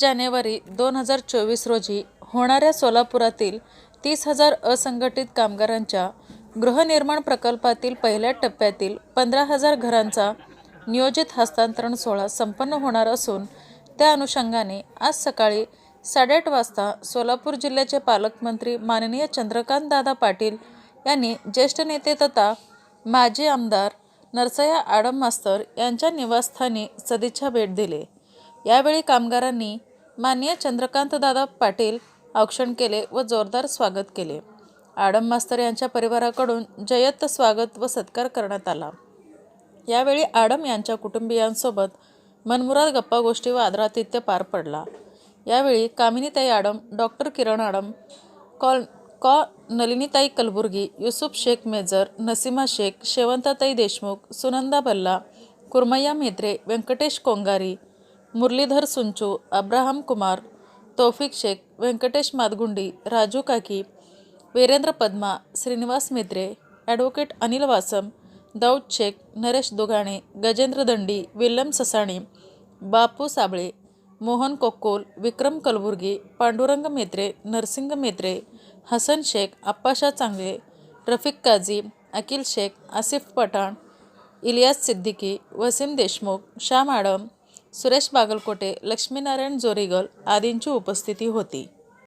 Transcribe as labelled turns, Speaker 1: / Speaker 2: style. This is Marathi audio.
Speaker 1: जानेवारी दोन हजार चोवीस रोजी होणाऱ्या सोलापुरातील तीस हजार असंघटित कामगारांच्या गृहनिर्माण प्रकल्पातील पहिल्या टप्प्यातील पंधरा हजार घरांचा नियोजित हस्तांतरण सोहळा संपन्न होणार असून त्या अनुषंगाने आज सकाळी साडेआठ वाजता सोलापूर जिल्ह्याचे पालकमंत्री माननीय चंद्रकांतदादा पाटील यांनी ज्येष्ठ नेते तथा माजी आमदार नरसया आडम मास्तर यांच्या निवासस्थानी सदिच्छा भेट दिली. यावेळी कामगारांनी माननीय चंद्रकांतदादा पाटील औक्षण केले व जोरदार स्वागत केले. आडम मास्तर यांच्या परिवाराकडून जयत्त स्वागत व सत्कार करण्यात आला. यावेळी आडम यांच्या कुटुंबियांसोबत मनमुराद गप्पा गोष्टी व आदरातिथ्य पार पडला. यावेळी कामिनीताई आडम डॉक्टर किरण आडम कॉल कॉ नलिनीताई Kalburgi Yusuf Shaikh major Nasima Shaikh शेवंताताई Deshmukh Sunanda Bhalla Kurmayya Mhetre Venkatesh Kongari Muralidhar Sunchu Abraham Kumar Taufiq Shaikh Venkatesh Madgundi Raju Kaki Virendra Padma Srinivas Mitre advocate Anil Wasam Daud Shaikh Naresh Dugane Gajendra Dandi William Sasani Bapu Sable Mohan Kokkol Vikram Kalburgi Pandurang Metre Narsing Metre Hasan Shaikh Appasha Changle Rafiq Kazi Akil Shaikh Asif Pathan Ilyas Siddiqui Wasim Deshmukh Shyam Adam Suresh Bagalkote Laxminarayan जोरीगल आदींची उपस्थिती होती.